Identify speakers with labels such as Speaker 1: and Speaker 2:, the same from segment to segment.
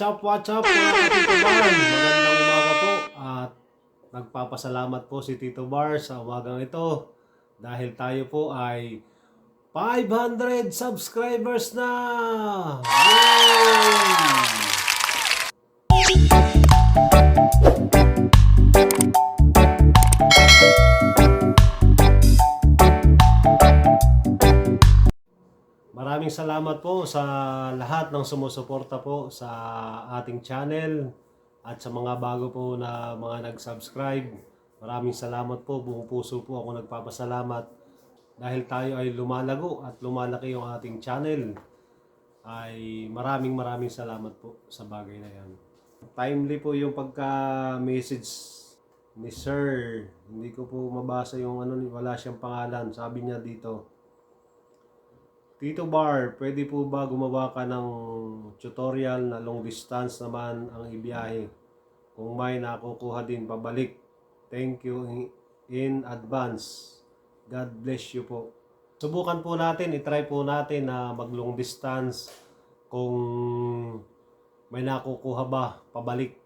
Speaker 1: Watch up, watch up mga Bar. Magandang umaga po at nagpapasalamat po si Tito Bar sa umagang ito dahil tayo po ay 500 subscribers na! Yay! Maraming salamat po sa lahat ng sumusuporta po sa ating channel at sa mga bago po na mga nag-subscribe. Maraming salamat po, buong puso po ako nagpapasalamat dahil tayo ay lumalago at lumalaki yung ating channel. Ay maraming maraming salamat po sa bagay na yan. Timely po yung pagka-message ni Sir. Hindi ko po mabasa yung ano, wala siyang pangalan. Sabi niya dito, Tito Bar, pwede po ba gumawa ka ng tutorial na long distance naman ang ibiyahe? Kung may nakukuha din pabalik. Thank you in- advance. God bless you po. Subukan po natin, itry po natin na mag long distance kung may nakukuha ba pabalik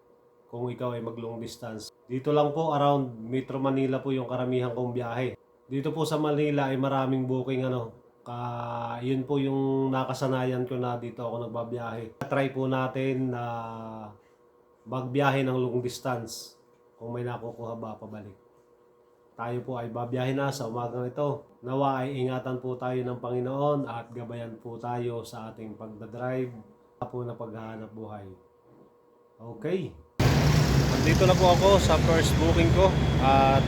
Speaker 1: kung ikaw ay mag long distance. Dito lang po around Metro Manila po yung karamihan kong biyahe. Dito po sa Manila ay maraming booking ano, ka yun po yung nakasanayan ko na dito ako nagbabiyahe. Try po natin na magbiyahe ng long distance kung may nakukuha ba pabalik. Tayo po ay babiyahe na sa umagang ito. Nawa ay ingatan po tayo ng Panginoon at gabayan po tayo sa ating pagdadrive po na paghahanap buhay. Okay. Nandito na po ako sa first booking ko at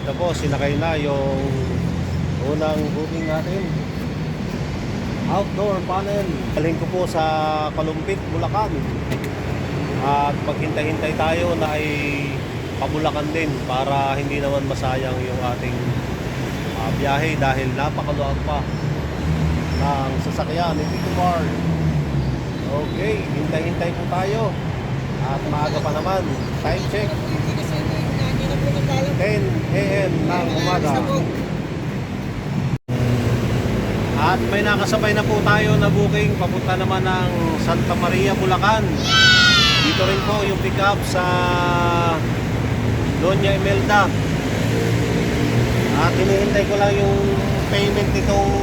Speaker 1: ito po sinakay na yung unang booking natin. Outdoor panel. Galing ko po sa Kalumpit, Bulacan. At maghintay-hintay tayo na ay pabulakan din para hindi naman masayang yung ating ah, biyahe dahil napakaluwag pa ng sasakyan ni Tito Bar. Okay, hintay-hintay po tayo. At maaga pa naman. Time check, 10 a.m. ng umaga. At may nakasabay na po tayo na booking papunta naman ng Santa Maria, Bulacan. Dito rin po yung pick up sa Doña Imelda. At hinihintay ko lang yung payment nitong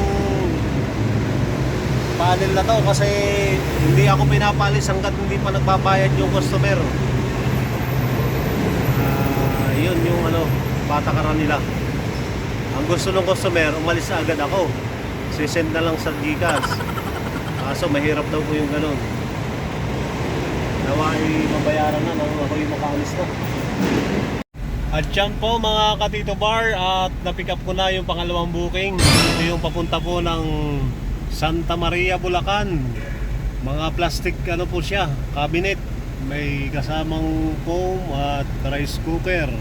Speaker 1: panel na to kasi hindi ako pinapalis hanggat hindi pa nagbabayad yung customer. Ah, yun yung ano, patakaran nila. Ang gusto ng customer, umalis na agad ako. Sisend na lang sa Gcash. Kaso mahirap daw po yung ganun. Nawa ay mabayaran na nang ako yung makaalis na. At yan po mga katito bar at napick up ko na yung pangalawang booking. Ito yung papunta po ng Santa Maria, Bulacan. Mga plastic ano po siya, cabinet. May kasamang foam at rice cooker.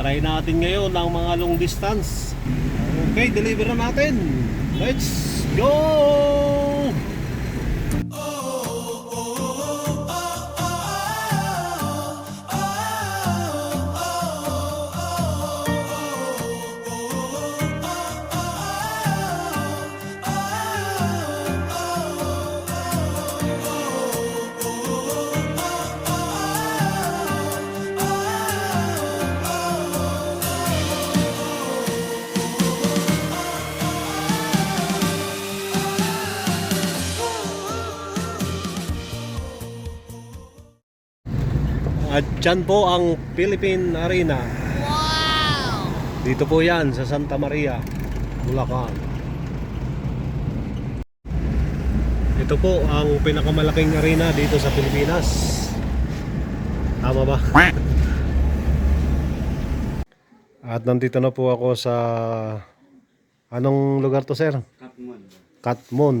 Speaker 1: Try natin ngayon ang mga long distance. Okay, deliver na natin. Let's go! At dyan po ang Philippine Arena. Wow! Dito po yan sa Santa Maria, Bulacan. Ito po ang pinakamalaking arena dito sa Pilipinas. Tama ba? At nandito na po ako sa anong lugar to sir?
Speaker 2: Katmon.
Speaker 1: Katmon.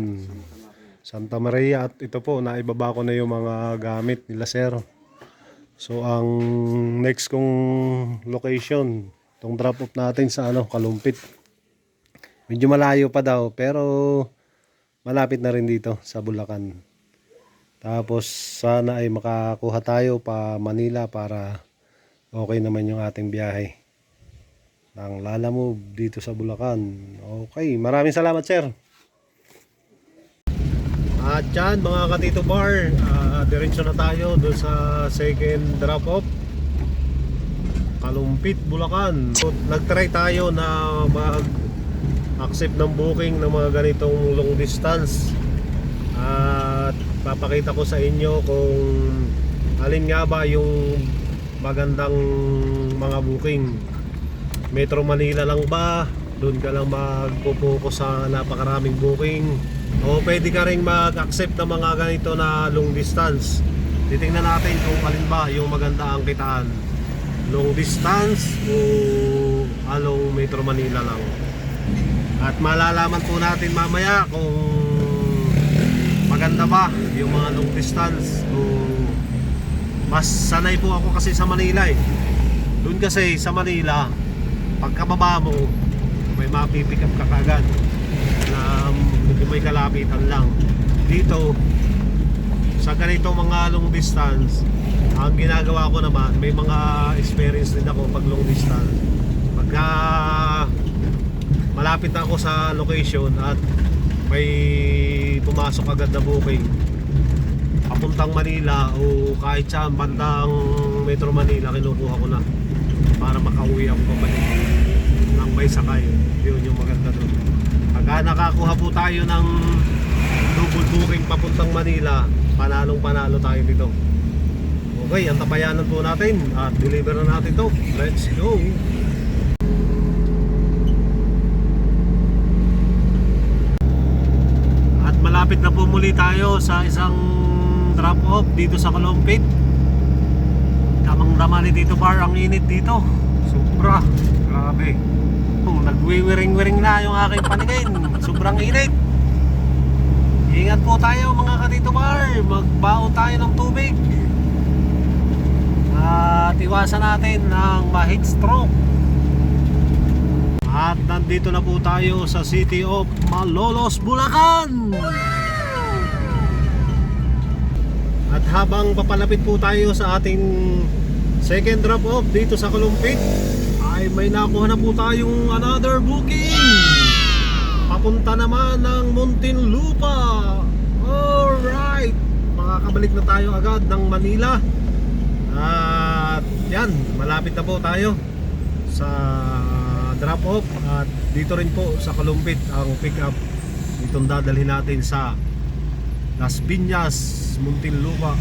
Speaker 1: Santa Maria at ito po naibaba ko na yung mga gamit nila sir. So ang next kong location, tong drop off natin sa ano, Kalumpit. Medyo malayo pa daw pero malapit na rin dito sa Bulacan. Tapos sana ay makakuha tayo pa Manila para okay naman yung ating biyahe. Ng Lala Move dito sa Bulacan. Okay, maraming salamat sir. At yan mga katito bar, uh, diretso na tayo doon sa second drop off. Kalumpit, Bulacan. So, nag-try tayo na mag accept ng booking ng mga ganitong long distance. At papakita ko sa inyo kung alin nga ba yung magandang mga booking. Metro Manila lang ba? Doon ka lang magpo-focus sa napakaraming booking. O pwede ka rin mag-accept ng mga ganito na long distance. Titingnan natin kung alin ba yung maganda ang kitaan. Long distance o along Metro Manila lang. At malalaman po natin mamaya kung maganda ba yung mga long distance o mas sanay po ako kasi sa Manila eh. Doon kasi sa Manila, pagkababa mo, may mapipick up ka kagad na medyo may kalapitan lang. Dito, sa ganito mga long distance, ang ginagawa ko naman, may mga experience din ako pag long distance. Pagka malapit ako sa location at may pumasok agad na booking papuntang Manila o kahit saan bandang Metro Manila kinukuha ko na para makauwi ako pabalik ng may sakay yun yung maganda doon pagka nakakuha po tayo ng double booking papuntang Manila panalong panalo tayo dito okay ang tabayanan po natin at deliver na natin to let's go At malapit na po muli tayo sa isang drop off dito sa Kalumpit. Tamang damali dito bar ang init dito. Sobra. Grabe. Oh, nagwiwiring-wiring na yung aking paningin. Sobrang init. Ingat po tayo mga katito bar. Magbaon tayo ng tubig. At iwasan natin ang ma-heat stroke. At nandito na po tayo sa City of Malolos, Bulacan. At habang papalapit po tayo sa ating second drop off dito sa Kalumpit, ay may nakuha na po tayong another booking. Papunta naman ng Muntinlupa. Alright, makakabalik na tayo agad ng Manila. At yan, malapit na po tayo sa drop off at dito rin po sa Kalumpit ang pick up itong dadalhin natin sa Las Piñas, Muntinlupa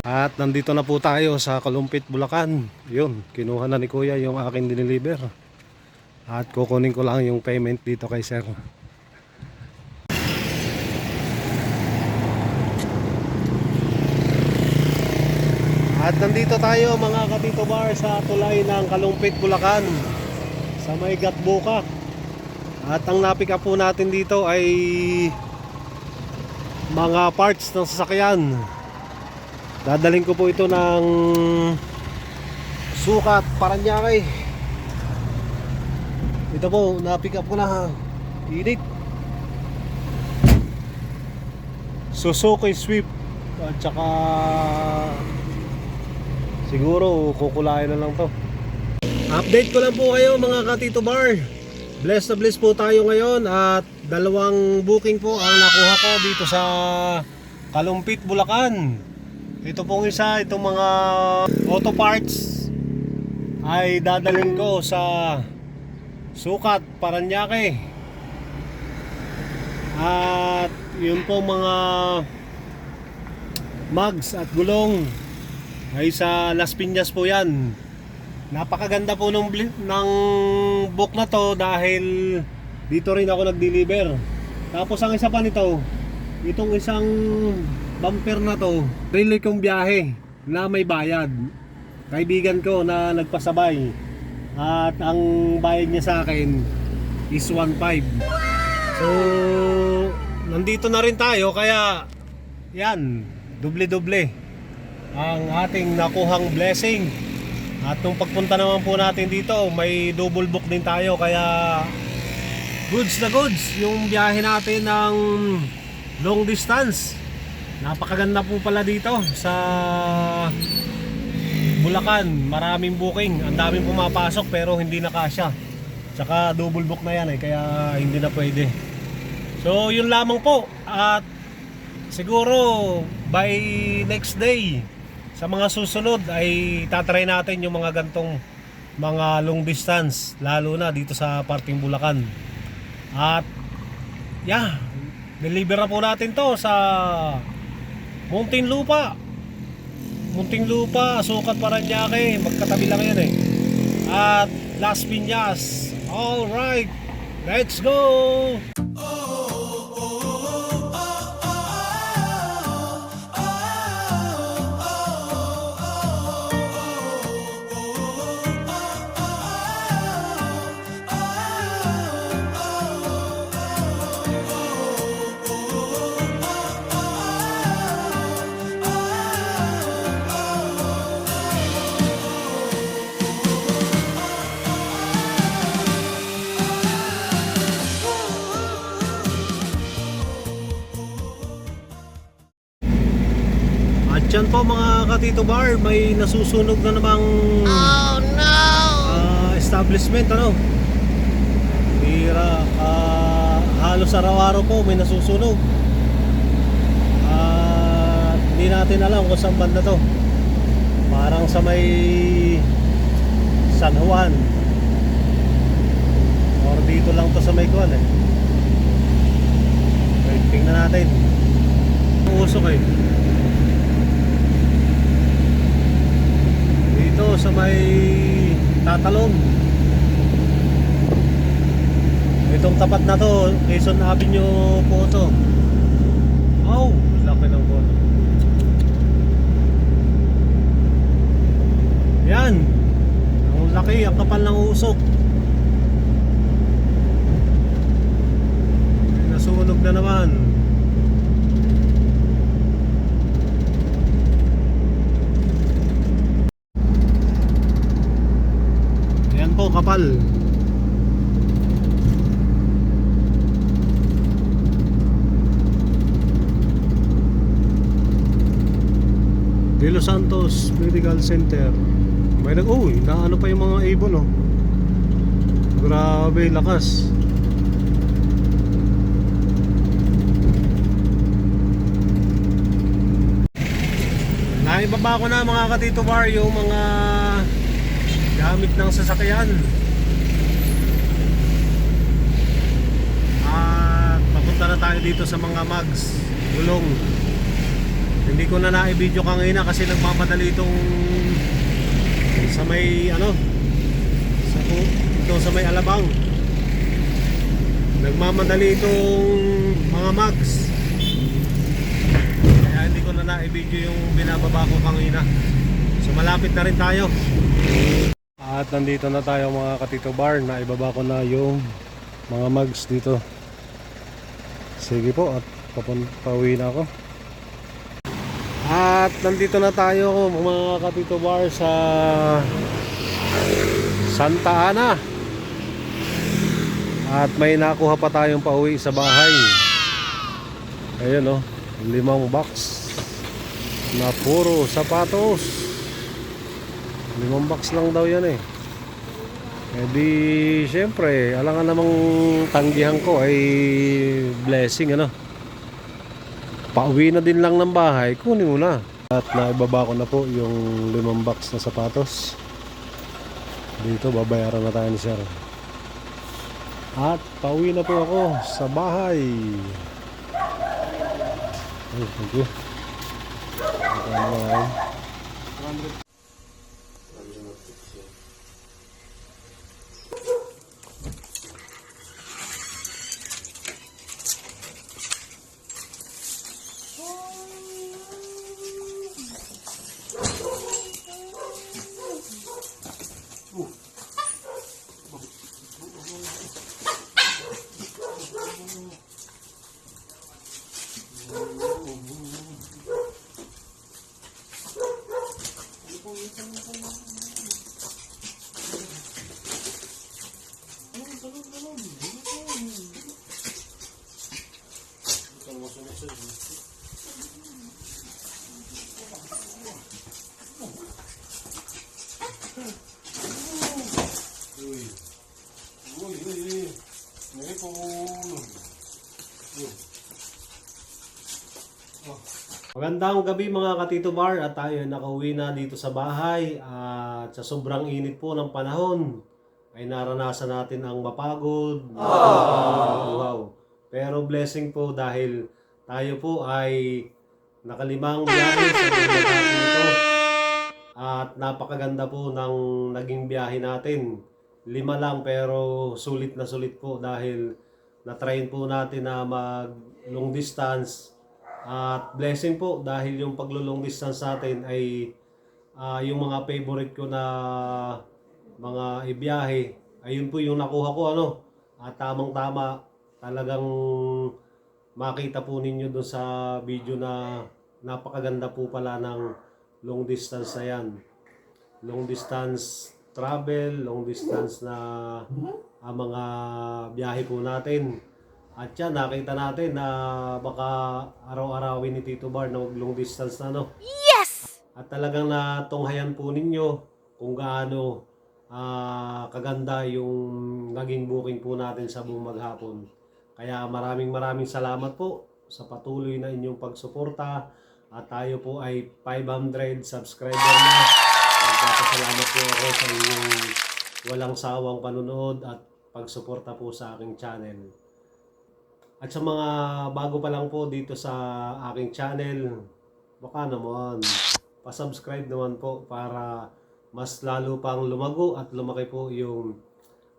Speaker 1: at nandito na po tayo sa Kalumpit, Bulacan yun, kinuha na ni Kuya yung aking dineliver at kukunin ko lang yung payment dito kay Sir At nandito tayo mga katito bar sa tulay ng Kalumpit, Bulacan sa may Gatbuka. At ang napick up po natin dito ay mga parts ng sasakyan. Dadaling ko po ito ng sukat Paranaque. Ito po, napick up ko na. Init. Suzuki Swift at saka siguro kukulayan na lang to. Update ko lang po kayo mga katito bar. Bless na bless po tayo ngayon at dalawang booking po ang nakuha ko dito sa Kalumpit, Bulacan. Ito pong isa, itong mga auto parts ay dadalhin ko sa Sukat, Paranaque. At yun po mga mugs at gulong ay sa Las Piñas po yan. Napakaganda po ng, ng book na to dahil dito rin ako nag-deliver. Tapos ang isa pa nito, itong isang bumper na to, really kong biyahe na may bayad. Kaibigan ko na nagpasabay. At ang bayad niya sa akin is 1.5. So, nandito na rin tayo kaya yan, doble-doble ang ating nakuhang blessing. At nung pagpunta naman po natin dito, may double book din tayo kaya goods na goods yung biyahe natin ng long distance. Napakaganda po pala dito sa Bulacan. Maraming booking, ang daming pumapasok pero hindi na kasya. Tsaka double book na yan eh, kaya hindi na pwede. So yun lamang po at siguro by next day sa mga susunod ay tatry natin yung mga gantong mga long distance lalo na dito sa parting Bulacan. At yeah, deliver na po natin to sa Muntinlupa. Muntinlupa, Sukat Paranaque, magkatabi lang yan eh. At Las Piñas. All right, let's go. Katito bar, may nasusunog na namang
Speaker 2: Oh no!
Speaker 1: ah, establishment ano. Bira, ah, halos araw-araw po may nasusunog. At hindi natin alam kung saan banda to. Parang sa may San Juan. Or dito lang to sa may Kuan eh. Wait, tingnan natin. Usok eh. Sa may tatalon. Itong tapat na to, Quezon Avenue po to. Oh, laki ng bono. Yan. Ang laki, ang kapal ng usok. Nasunog na naman. Yan po, kapal. De Los Santos Medical Center. May nag uy, naano pa yung mga ibon oh. Grabe, lakas. Naibaba ko na mga katito bar yung mga gamit ng sasakyan. At papunta na tayo dito sa mga mags, gulong. Hindi ko na na-video kanina kasi nagmamadali itong sa may ano sa ito sa may Alabang. Nagmamadali itong mga mags. Kaya hindi ko na na-video yung binababa ko kanina. So malapit na rin tayo. At nandito na tayo mga katito bar na ibaba ko na yung mga mags dito. Sige po at papunta pauwi na ako. At nandito na tayo mga katito bar sa Santa Ana. At may nakuha pa tayong pauwi sa bahay. Ayun oh, limang box na puro sapatos. Limang box lang daw yan eh. Eh di, syempre, alangan namang tanggihan ko ay blessing ano. Pauwi na din lang ng bahay, kunin mo na. At naibaba ko na po yung limang box na sapatos. Dito, babayaran na tayo ni Sir. At pauwi na po ako sa bahay. Ay, thank you. Magkano ba Magandang gabi mga katito bar at tayo ay nakauwi na dito sa bahay. At sa sobrang init po ng panahon ay naranasan natin ang mapagod, wow. Pero blessing po dahil tayo po ay nakalimang biyahe sa buong natin ito. At napakaganda po ng naging biyahe natin. Lima lang pero sulit na sulit po dahil na-train po natin na mag long distance at blessing po dahil yung paglo-long distance natin ay ah, yung mga favorite ko na mga ibiyahe. Ayun po yung nakuha ko ano. At tamang tama talagang makita po ninyo doon sa video na napakaganda po pala ng long distance na yan. Long distance travel, long distance na ang mga biyahe po natin. At yan, nakita natin na baka araw-arawin ni Tito Bar na long distance na no.
Speaker 2: Yes!
Speaker 1: At talagang natunghayan po ninyo kung gaano ah, kaganda yung naging booking po natin sa buong maghapon. Kaya maraming maraming salamat po sa patuloy na inyong pagsuporta at tayo po ay 500 subscriber na. Nagpapasalamat po ako sa inyong walang sawang panunood at pagsuporta po sa aking channel. At sa mga bago pa lang po dito sa aking channel, baka naman, pasubscribe naman po para mas lalo pang lumago at lumaki po yung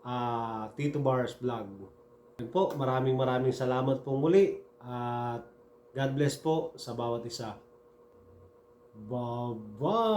Speaker 1: ah, Tito Bars Vlog. Yun po, maraming maraming salamat po muli at God bless po sa bawat isa. Bye-bye!